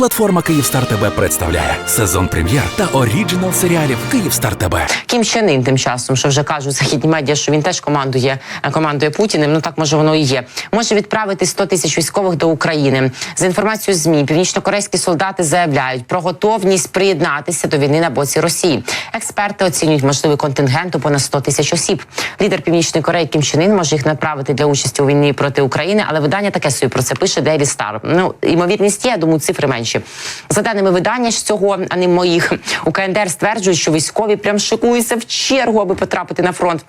Платформа Київстар ТБ представляє сезон прем'єр та оріджинал серіалів Київстар ТБ. Кім Чен Ін тим часом, що вже кажуть західні медіа, що він теж командує е, командує Путіним. Ну так може воно і є. Може відправити 100 тисяч військових до України. За інформацією змі, північнокорейські солдати заявляють про готовність приєднатися до війни на боці Росії. Експерти оцінюють можливий контингент у понад 100 тисяч осіб. Лідер Північної Кореї Кім Чен Ін може їх направити для участі у війні проти України, але видання таке собі про це пише Daily Star. Ну ймовірність є, я думаю, цифри менші. За даними видання ж цього, а не моїх у КНДР стверджують, що військові прям шикуються в чергу, аби потрапити на фронт.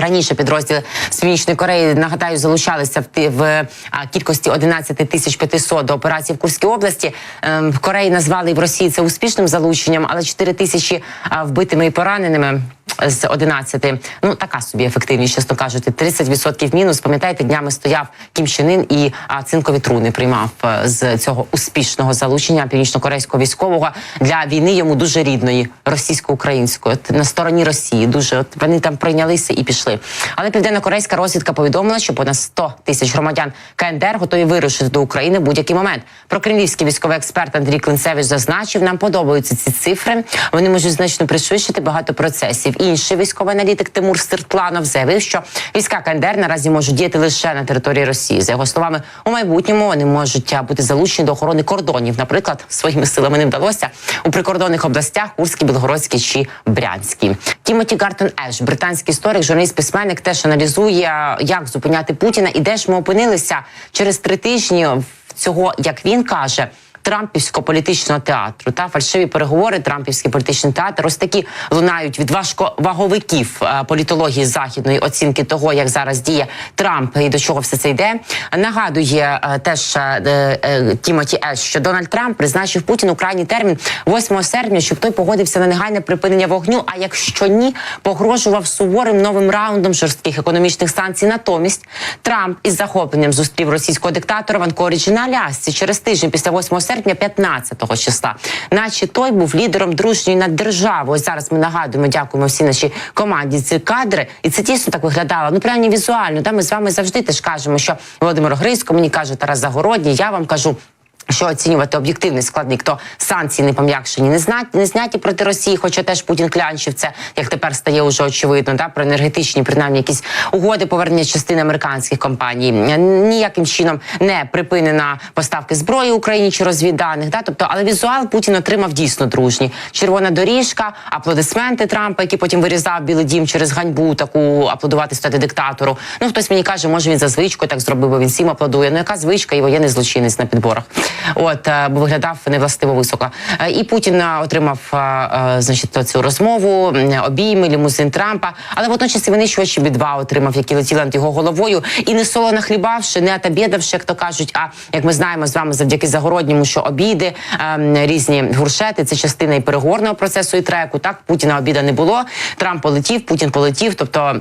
Раніше підрозділи з Північної Кореї нагадаю залучалися в в а, кількості 11 тисяч 500 до операції в Курській області. Ем, Кореї назвали в Росії це успішним залученням, але 4 тисячі а, вбитими і пораненими з 11. Ну така собі ефективність, чесно кажучи. 30% мінус. Пам'ятаєте, днями стояв Кім Чен і а, цинкові труни приймав е, з цього успішного залучення північно-корейського військового для війни йому дуже рідної російсько-української на стороні Росії. Дуже от вони там прийнялися і пішли. Але південно-корейська розвідка повідомила, що понад 100 тисяч громадян КНДР готові вирушити до України в будь-який момент. Прокремлівський військовий експерт Андрій Клинцевич зазначив, нам подобаються ці цифри. Вони можуть значно пришвидшити багато процесів. Інший військовий аналітик Тимур Сиртланов заявив, що війська КНДР наразі можуть діяти лише на території Росії. За його словами, у майбутньому вони можуть бути залучені до охорони кордонів. Наприклад, своїми силами не вдалося у прикордонних областях Курській, Білгородській чи Брянській. Тімоті Гартон Еш, британський історик, журналіст, письменник, теж аналізує, як зупиняти Путіна і де ж ми опинилися через три тижні в цього, як він каже. Трампівського політичного театру та фальшиві переговори, Трампівський політичний театр. Ось такі лунають від важковаговиків е, політології західної оцінки того, як зараз діє Трамп і до чого все це йде. Нагадує е, теж е, Тімоті Еш, що Дональд Трамп призначив Путіну крайній термін 8 серпня, щоб той погодився на негайне припинення вогню. А якщо ні, погрожував суворим новим раундом жорстких економічних санкцій. Натомість Трамп із захопленням зустрів російського диктатора в Анкоріджі на Алясці через тиждень після 8 серпня, 15 числа, наче той був лідером дружньої над державою. Зараз ми нагадуємо, дякуємо всі нашій команді. Ці кадри, і це дійсно так виглядало. Ну принаймні візуально. Та ми з вами завжди теж кажемо, що Володимир Грицько мені каже Тарас Загородній. Я вам кажу. Що оцінювати об'єктивний складник, то санкції не пом'якшені, не зняті, не зняті проти Росії, хоча теж Путін клянчив це, як тепер стає уже очевидно, да, про енергетичні, принаймні якісь угоди повернення частини американських компаній. Ніяким чином не припинена поставки зброї Україні чи розвідданих. Да, тобто, але візуал Путін отримав дійсно дружній. Червона доріжка, аплодисменти Трампа, який потім вирізав Білий Дім через ганьбу, таку аплодувати стати диктатору. Ну хтось мені каже, може він за звичкою так зробив, бо він всім аплодує. Ну яка звичка і воєнний злочинець на підборах. От е, бо виглядав невластиво високо. Е, І Путін е, отримав значить цю розмову, обійми, лімузин Трампа, але водночас і винищувачі бідва отримав, які летіли над його головою, і не соло нахлібавши, не отобідавши, як то кажуть. А як ми знаємо з вами, завдяки загородньому, що обіди е, різні гуршети, це частина і переговорного процесу і треку. Так Путіна обіда не було. Трамп полетів, Путін полетів, тобто.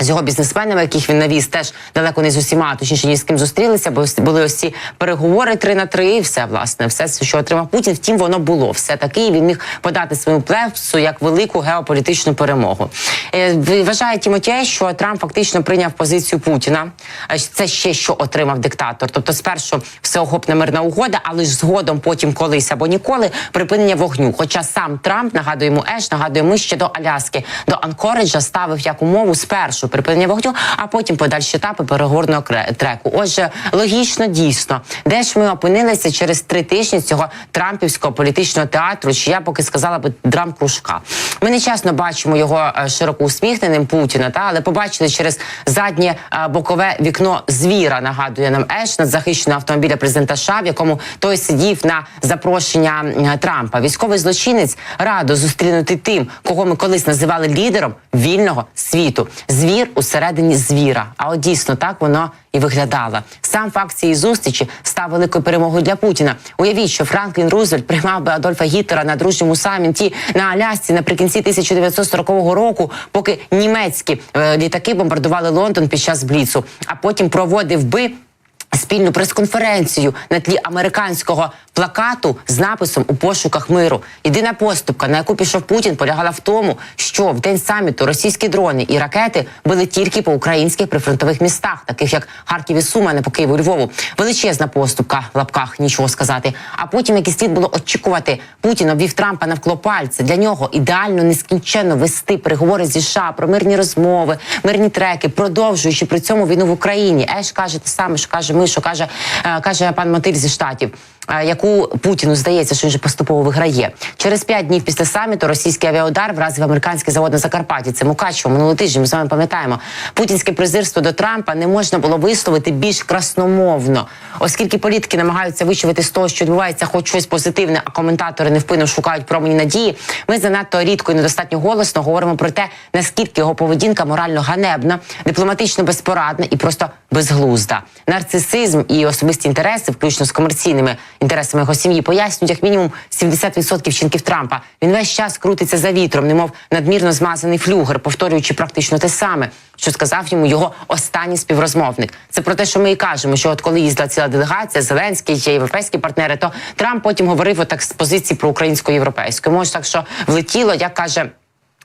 З його бізнесменами, яких він навіз, теж далеко не з усіма, точніше ні з ким зустрілися, бо були ось ці переговори три на три, і все власне, все, що отримав Путін. Втім, воно було все таки. і Він міг подати свою плевсу як велику геополітичну перемогу. Е, Вважає Тімотєй, що Трамп фактично прийняв позицію Путіна. Е, Це ще що отримав диктатор. Тобто, спершу всеохопна мирна угода, але ж згодом, потім колись або ніколи, припинення вогню. Хоча сам Трамп нагадуємо Еш, нагадуємо ще до Аляски, до Анкориджа ставив як умову спершу припинення вогню, а потім подальші етапи переговорного треку. Отже, логічно дійсно, де ж ми опинилися через три тижні цього трампівського політичного театру, чи я поки сказала би драм кружка. Ми не чесно бачимо його е, широко усміхненим Путіна, та але побачили через заднє е, бокове вікно звіра. Нагадує нам Еш над захищеного автомобіля президента США, в якому той сидів на запрошення е, Трампа. Військовий злочинець радо зустрінути тим, кого ми колись називали лідером вільного світу. Звір усередині звіра. А от дійсно так воно і виглядало. Сам факт цієї зустрічі став великою перемогою для Путіна. Уявіть, що Франклін Рузвельт приймав би Адольфа Гітлера на дружньому саміті на Алясці наприкінці 1940 року, поки німецькі е, літаки бомбардували Лондон під час бліцу, а потім проводив би спільну прес-конференцію на тлі американського плакату з написом у пошуках миру. Єдина поступка, на яку пішов Путін, полягала в тому, що в день саміту російські дрони і ракети били тільки по українських прифронтових містах, таких як Харків і Сума, не по Києву Львову. Величезна поступка в лапках, нічого сказати. А потім, як і слід було очікувати, Путін обвів Трампа навколо пальця. Для нього ідеально нескінченно вести переговори зі США про мирні розмови, мирні треки, продовжуючи при цьому війну в Україні. Еш каже те саме, що каже ми, що каже, е, каже пан Мотиль зі штатів. Е, Яку Путіну здається, що він же поступово виграє через п'ять днів після саміту російський авіаудар вразив американський завод на Закарпатті. Це Мукачево минулий тиждень. Ми з вами пам'ятаємо. Путінське презирство до Трампа не можна було висловити більш красномовно, оскільки політики намагаються вичувати з того, що відбувається, хоч щось позитивне, а коментатори невпинно шукають промені надії. Ми занадто рідко і недостатньо голосно говоримо про те, наскільки його поведінка морально ганебна, дипломатично безпорадна і просто безглузда. Нарцисизм і особисті інтереси, включно з комерційними інтересами його сім'ї, пояснюють як мінімум 70% вчинків Трампа. Він весь час крутиться за вітром, немов надмірно змазаний флюгер, повторюючи практично те саме, що сказав йому його останній співрозмовник. Це про те, що ми і кажемо, що от коли їздила ціла делегація, Зеленський, є європейські партнери, то Трамп потім говорив отак з позиції про українсько європейську Може, так що влетіло, як каже.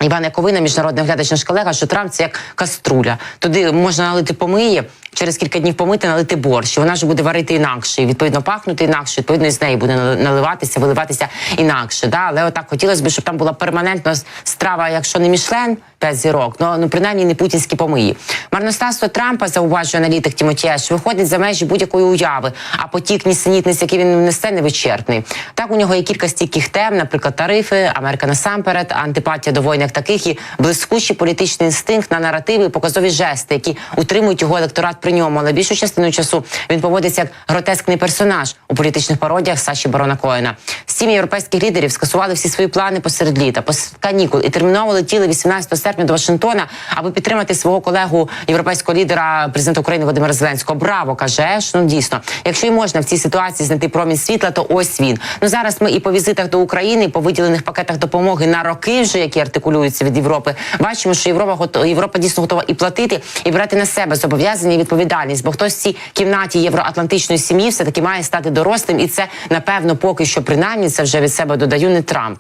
Іван Яковина, міжнародний глядач наш колега, що Трамп це як каструля. Туди можна налити помиї, через кілька днів помити, налити борщ. Вона ж буде варити інакше, і відповідно пахнути інакше, відповідно і з неї буде наливатися, виливатися інакше. Да? Але отак хотілося б, щоб там була перманентна страва, якщо не мішлен, 5 зірок, ну, ну принаймні не путінські помиї. Марностарство Трампа, зауважує аналітик Тімотєш, виходить за межі будь-якої уяви, а потік нісенітниць, який він несе, невичерпний. Так у нього є кілька стійких тем, наприклад, тарифи, Америка насамперед, антипатія до воїн як таких і блискучий політичний інстинкт на наративи і показові жести, які утримують його електорат при ньому. Але більшу частину часу він поводиться як гротескний персонаж у політичних пародіях Саші Барона Коена. Сім європейських лідерів скасували всі свої плани посеред літа, посеред канікул і терміново летіли 18 серпня до Вашингтона, аби підтримати свого колегу європейського лідера президента України Володимира Зеленського. Браво каже Еш. Ну дійсно, якщо і можна в цій ситуації знайти промінь світла, то ось він. Ну зараз ми і по візитах до України, і по виділених пакетах допомоги на роки, вже які артикулюються від Європи, бачимо, що Європа готова, Європа дійсно готова і платити, і брати на себе зобов'язання і відповідальність. Бо хтось в цій кімнаті євроатлантичної сім'ї все таки має стати дорослим, і це напевно поки що принаймні це вже від себе додаю не Трамп.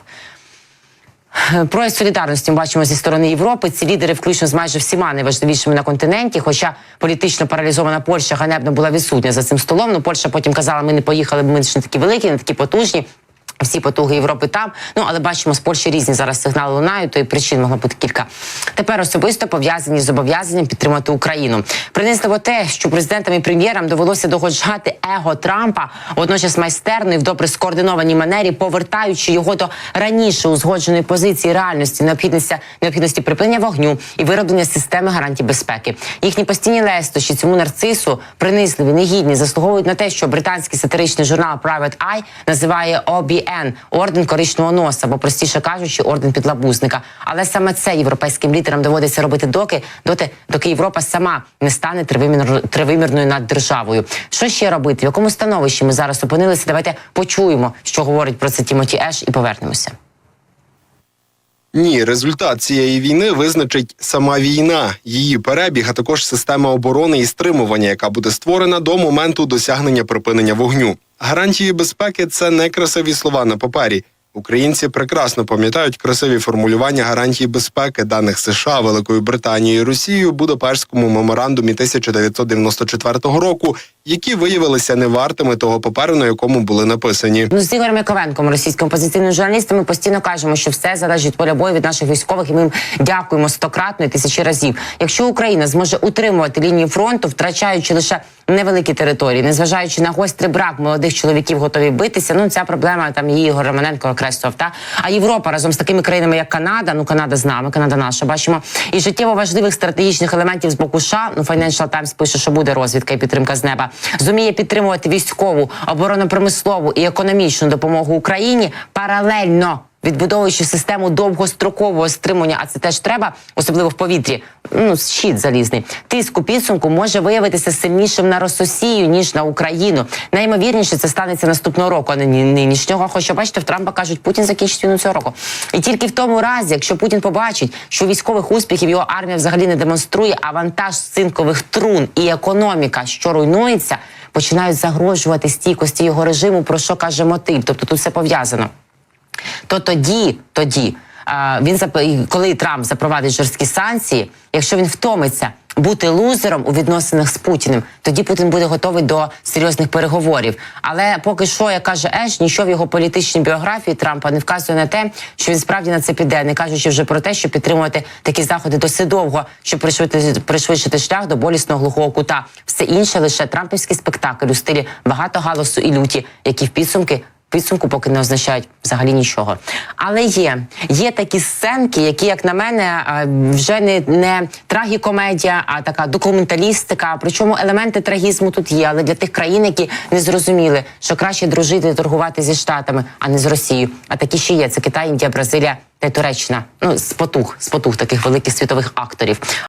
Прояв солідарності ми бачимо зі сторони Європи. Ці лідери, включно з майже всіма найважливішими на континенті. Хоча політично паралізована Польща ганебно була відсутня за цим столом. Ну Польща потім казала, ми не поїхали, бо ми ж не такі великі, не такі потужні. Всі потуги Європи там. Ну але бачимо, з Польщі різні зараз сигнали лунають, то і причин могло бути кілька. Тепер особисто пов'язані з зобов'язанням підтримати Україну. Принизливо те, що президентам і прем'єрам довелося догоджати его Трампа, водночас майстерно і в добре скоординованій манері, повертаючи його до раніше узгодженої позиції реальності, необхідності необхідності припинення вогню і вироблення системи гарантій безпеки. Їхні постійні лестощі цьому нарцису принизливі, негідні, заслуговують на те, що британський сатиричний журнал Private Eye називає OBN – орден коричневого носа, або простіше кажучи, орден підлабузника. Але саме це європейським лідерам доводиться робити доки, доти, доки Європа сама не стане тривимір, тривимірною наддержавою. Що ще робити? В якому становищі ми зараз опинилися? Давайте почуємо, що говорить про це Тімоті Еш, і повернемося. Ні, результат цієї війни визначить сама війна, її перебіг, а також система оборони і стримування, яка буде створена до моменту досягнення припинення вогню. Гарантії безпеки це не красиві слова на папері. Українці прекрасно пам'ятають красиві формулювання гарантій безпеки даних США, Великою Британією і Росією у Будапештському меморандумі 1994 року, які виявилися невартими того паперу, на якому були написані. Ну з Ігорем Яковенком, російським опозиційним журналістом, ми постійно кажемо, що все залежить поля бою від наших військових, і ми їм дякуємо стократно і тисячі разів. Якщо Україна зможе утримувати лінію фронту, втрачаючи лише невеликі території, незважаючи на гострий брак молодих чоловіків, готові битися. Ну ця проблема там її Ігор Романенко окреслював. Та а Європа разом з такими країнами, як Канада, ну Канада з нами, Канада наша, бачимо і життєво важливих стратегічних елементів з боку США. Ну Financial Times пише, що буде розвідка і підтримка з неба. Зуміє підтримувати військову, оборонно-промислову і економічну допомогу Україні паралельно. Відбудовуючи систему довгострокового стримування, а це теж треба, особливо в повітрі. Ну щит залізний. Тиск у підсумку може виявитися сильнішим на Рососію ніж на Україну. Найімовірніше це станеться наступного року, а не ні- нинішнього. Хоча бачите, в Трампа кажуть, Путін закінчить війну цього року. І тільки в тому разі, якщо Путін побачить, що військових успіхів його армія взагалі не демонструє, а вантаж цинкових трун і економіка, що руйнується. починають загрожувати стійкості його режиму, про що каже мотив. Тобто тут все пов'язано то тоді, тоді він коли Трамп запровадить жорсткі санкції, якщо він втомиться бути лузером у відносинах з Путіним, тоді Путін буде готовий до серйозних переговорів. Але поки що, як каже Еш, нічого в його політичній біографії Трампа не вказує на те, що він справді на це піде, не кажучи вже про те, що підтримувати такі заходи досить довго, щоб пришвидшити, пришвидшити шлях до болісного глухого кута. Все інше лише трампівський спектакль у стилі багато галасу і люті, які в підсумки підсумку поки не означають взагалі нічого. Але є, є такі сценки, які, як на мене, е, вже не, не трагікомедія, а така документалістика. Причому елементи трагізму тут є, але для тих країн, які не зрозуміли, що краще дружити і торгувати зі штатами, а не з Росією. А такі ще є: це Китай, Індія, Бразилія та Туреччина. Ну з потух, з потух таких великих світових акторів.